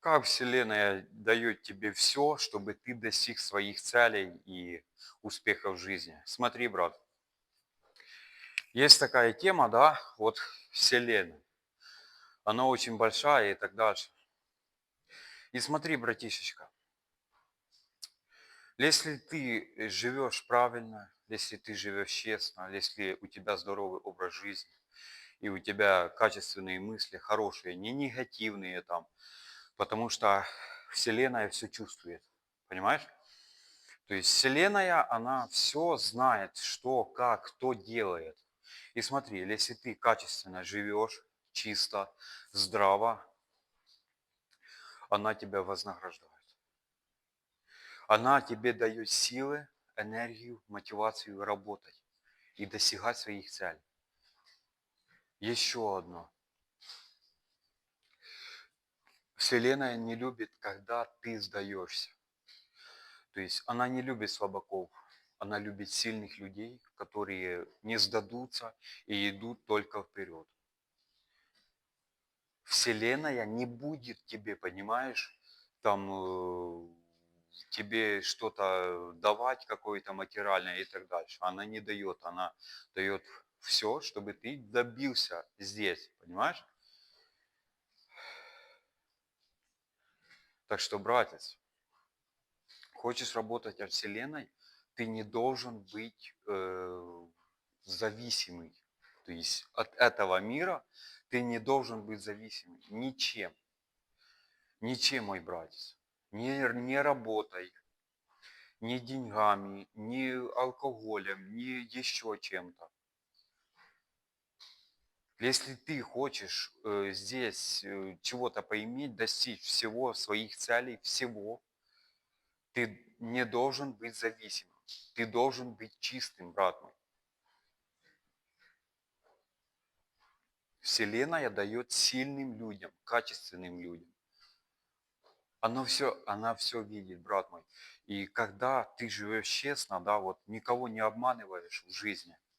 Как Вселенная дает тебе все, чтобы ты достиг своих целей и успехов в жизни? Смотри, брат, есть такая тема, да, вот Вселенная. Она очень большая и так дальше. И смотри, братишечка, если ты живешь правильно, если ты живешь честно, если у тебя здоровый образ жизни, и у тебя качественные мысли, хорошие, не негативные там, потому что Вселенная все чувствует, понимаешь? То есть Вселенная, она все знает, что, как, кто делает. И смотри, если ты качественно живешь, чисто, здраво, она тебя вознаграждает. Она тебе дает силы, энергию, мотивацию работать и достигать своих целей. Еще одно. Вселенная не любит, когда ты сдаешься. То есть она не любит слабаков, она любит сильных людей, которые не сдадутся и идут только вперед. Вселенная не будет тебе, понимаешь, там э, тебе что-то давать какое-то материальное и так дальше. Она не дает, она дает все, чтобы ты добился здесь, понимаешь? Так что, братец, хочешь работать от Вселенной, ты не должен быть э, зависимый. То есть от этого мира ты не должен быть зависимым ничем. Ничем, мой братец. Не, не работай, ни деньгами, ни алкоголем, ни еще чем-то. Если ты хочешь э, здесь э, чего-то поиметь, достичь всего, своих целей, всего, ты не должен быть зависимым. Ты должен быть чистым, брат мой. Вселенная дает сильным людям, качественным людям. Она все, она все видит, брат мой. И когда ты живешь честно, да, вот никого не обманываешь в жизни –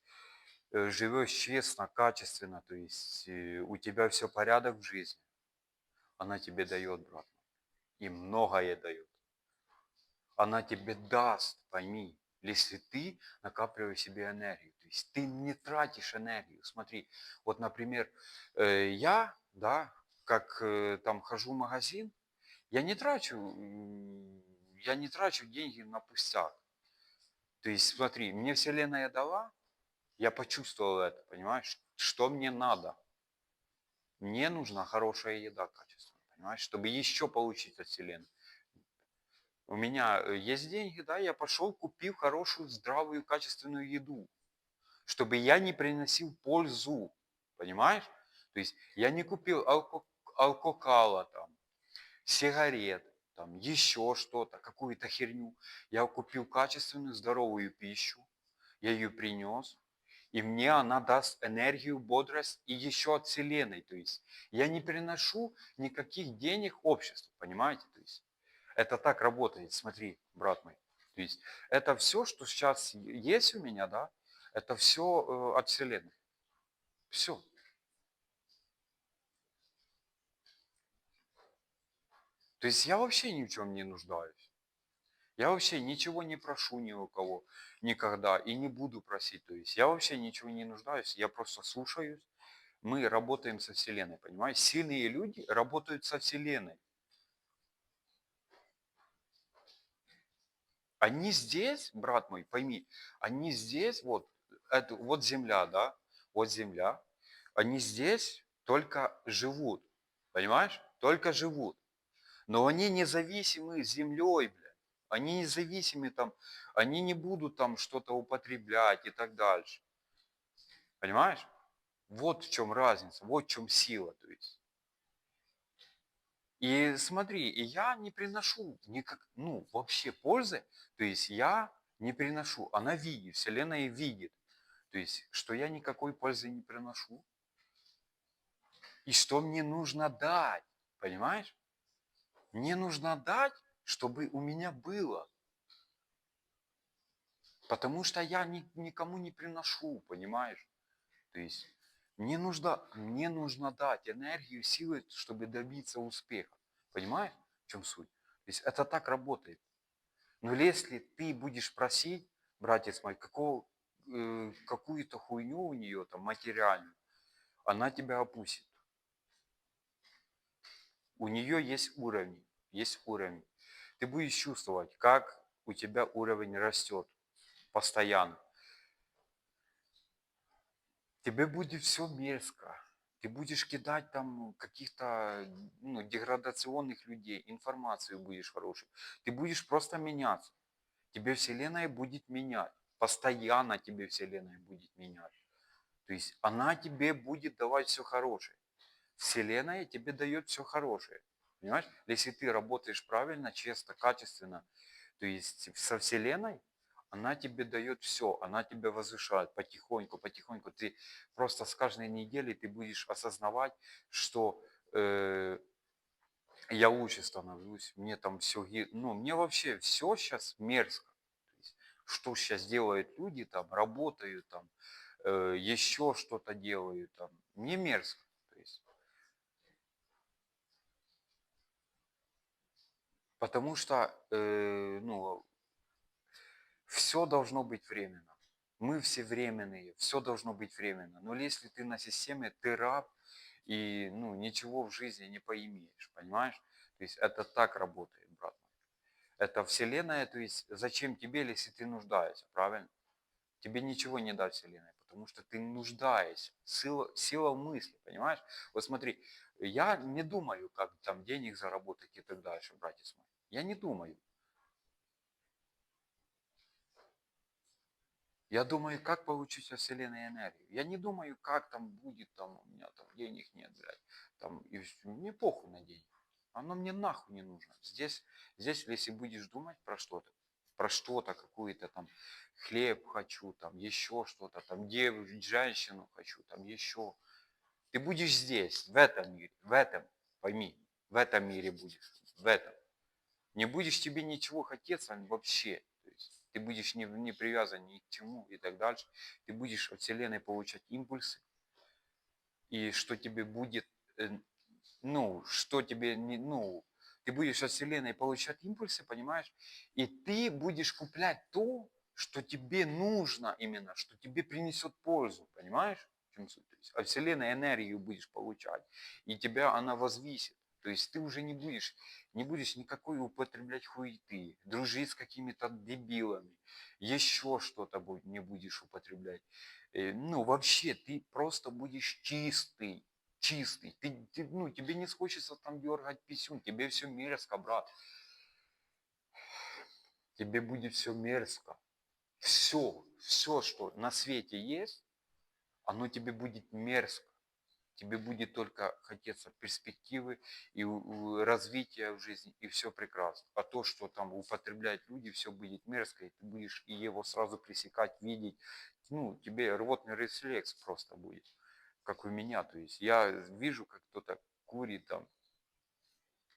живешь честно, качественно, то есть э, у тебя все порядок в жизни, она тебе дает, брат. И многое дает. Она тебе даст, пойми, если ты накапливаешь себе энергию. То есть ты не тратишь энергию. Смотри, вот, например, э, я, да, как там хожу в магазин, я не трачу, я не трачу деньги на пустяк. То есть, смотри, мне Вселенная дала, я почувствовал это, понимаешь? Что мне надо? Мне нужна хорошая еда качественная, понимаешь? Чтобы еще получить от Вселенной. У меня э, есть деньги, да, я пошел, купил хорошую, здравую, качественную еду. Чтобы я не приносил пользу, понимаешь? То есть я не купил алко алкокала там, сигарет, там еще что-то, какую-то херню. Я купил качественную, здоровую пищу, я ее принес, и мне она даст энергию, бодрость и еще от. То есть я не приношу никаких денег обществу, понимаете? То есть это так работает, смотри, брат мой. То есть это все, что сейчас есть у меня, да, это все э, от Вселенной. Все. То есть я вообще ни в чем не нуждаюсь. Я вообще ничего не прошу ни у кого никогда и не буду просить. То есть я вообще ничего не нуждаюсь, я просто слушаюсь. Мы работаем со Вселенной, понимаете? Сильные люди работают со Вселенной. Они здесь, брат мой, пойми, они здесь, вот, это, вот земля, да, вот земля, они здесь только живут, понимаешь? Только живут. Но они независимы землей, они независимы там, они не будут там что-то употреблять и так дальше. Понимаешь? Вот в чем разница, вот в чем сила. То есть. И смотри, и я не приношу никак, ну, вообще пользы, то есть я не приношу, она видит, Вселенная видит, то есть, что я никакой пользы не приношу. И что мне нужно дать, понимаешь? Мне нужно дать чтобы у меня было. Потому что я ни, никому не приношу, понимаешь? То есть мне нужно, мне нужно дать энергию, силы, чтобы добиться успеха. Понимаешь, в чем суть? То есть это так работает. Но если ты будешь просить, братец мой, какого, э, какую-то хуйню у нее там материальную, она тебя опустит. У нее есть уровень, есть уровень. Ты будешь чувствовать, как у тебя уровень растет постоянно. Тебе будет все мерзко. Ты будешь кидать там каких-то ну, деградационных людей, информацию будешь хорошую. Ты будешь просто меняться. Тебе Вселенная будет менять. Постоянно тебе Вселенная будет менять. То есть она тебе будет давать все хорошее. Вселенная тебе дает все хорошее. Понимаешь? Если ты работаешь правильно, честно, качественно, то есть со Вселенной, она тебе дает все, она тебя возвышает потихоньку, потихоньку. Ты просто с каждой недели ты будешь осознавать, что э, я лучше становлюсь, мне там все, ну, мне вообще все сейчас мерзко. Есть, что сейчас делают люди, там, работают, там, э, еще что-то делают, там, мне мерзко. То есть, потому что, э, ну, все должно быть временно. Мы все временные, все должно быть временно. Но если ты на системе, ты раб, и ну, ничего в жизни не поимеешь, понимаешь? То есть это так работает, брат мой. Это вселенная, то есть зачем тебе, если ты нуждаешься, правильно? Тебе ничего не даст вселенная, потому что ты нуждаешься. Сила, сила мысли, понимаешь? Вот смотри, я не думаю, как там денег заработать и так дальше, братец мой. Я не думаю. Я думаю, как получить от Вселенной энергию. Я не думаю, как там будет, там у меня там денег нет, блядь. Там, и мне похуй на деньги. Оно мне нахуй не нужно. Здесь, здесь, если будешь думать про что-то, про что-то, какую-то там хлеб хочу, там еще что-то, там девушку, женщину хочу, там еще. Ты будешь здесь, в этом мире, в этом, пойми, в этом мире будешь, в этом. Не будешь тебе ничего хотеться вообще ты будешь не, не привязан ни к чему и так дальше. Ты будешь от Вселенной получать импульсы, и что тебе будет, э, ну, что тебе, не, ну, ты будешь от Вселенной получать импульсы, понимаешь? И ты будешь куплять то, что тебе нужно именно, что тебе принесет пользу, понимаешь? Чем суть? От Вселенной энергию будешь получать, и тебя она возвисит. То есть ты уже не будешь, не будешь никакой употреблять хуеты, дружить с какими-то дебилами, еще что-то не будешь употреблять. Э, ну, вообще, ты просто будешь чистый, чистый. Ты, ты, ну, тебе не хочется там дергать писюн, тебе все мерзко, брат. Тебе будет все мерзко. Все, все, что на свете есть, оно тебе будет мерзко тебе будет только хотеться перспективы и развития в жизни, и все прекрасно. А то, что там употребляют люди, все будет мерзко, и ты будешь его сразу пресекать, видеть, ну, тебе рвотный рефлекс просто будет, как у меня. То есть я вижу, как кто-то курит там,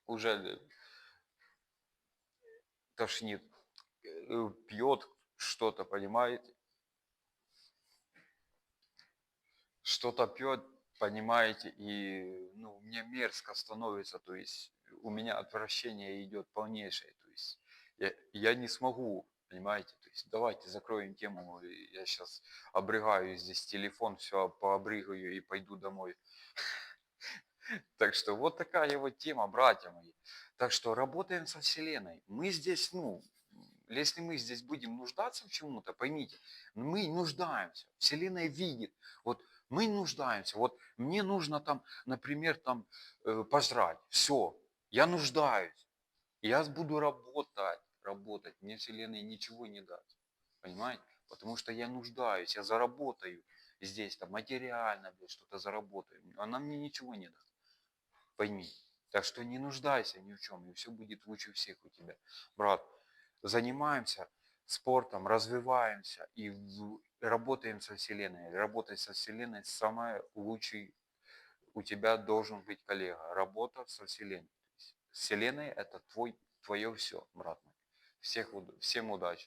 уже тошнит, э, пьет что-то, понимаете? Что-то пьет, понимаете, и ну, мне мерзко становится, то есть у меня отвращение идет полнейшее, то есть я, я не смогу, понимаете, давайте закроем тему, я сейчас обрыгаю здесь телефон, все пообрыгаю и пойду домой. Так что вот такая вот тема, братья мои. Так что работаем со Вселенной. Мы здесь, ну, если мы здесь будем нуждаться в чему-то, поймите, мы нуждаемся. Вселенная видит. Вот мы нуждаемся. Вот мне нужно там, например, там э, пожрать. Все, я нуждаюсь. Я буду работать, работать. Мне Вселенная ничего не даст. Понимаете? Потому что я нуждаюсь, я заработаю здесь, там, материально, блядь, что-то заработаю. Она мне ничего не даст. Пойми. Так что не нуждайся ни в чем, и все будет лучше всех у тебя. Брат, занимаемся спортом, развиваемся и работаем со Вселенной. Работать со Вселенной самый лучший у тебя должен быть коллега. Работа со Вселенной. Вселенная это твой, твое все, брат мой. Всех, всем удачи.